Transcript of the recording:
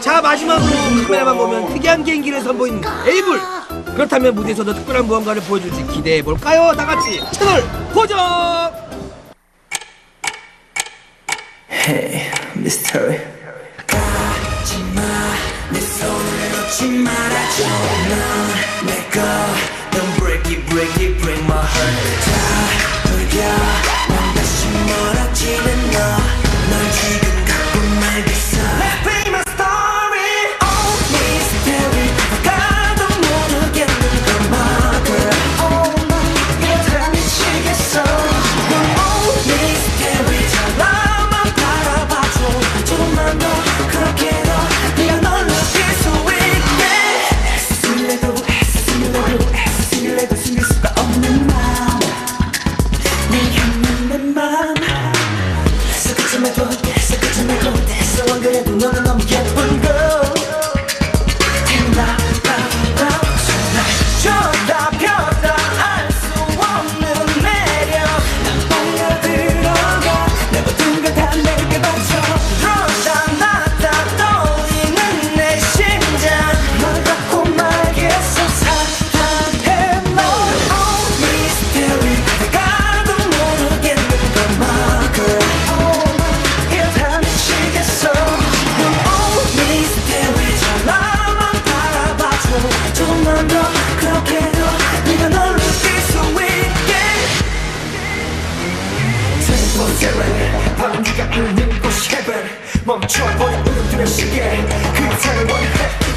자 마지막으로 카메라만 보면 특이한 개인기를 선보인 에이블 그렇다면 무대에서도 특별한 무언가를 보여줄지 기대해볼까요? 다같이 채널 고정! Hey, Mr. 가지마 내 손을 놓지 말아줘 넌내거넌 break it break it break my heart 해 눈으로 넘겨 heaven 방주가 있는 곳 heaven 멈춰버린 운명들의 시계. 그 이상을 원해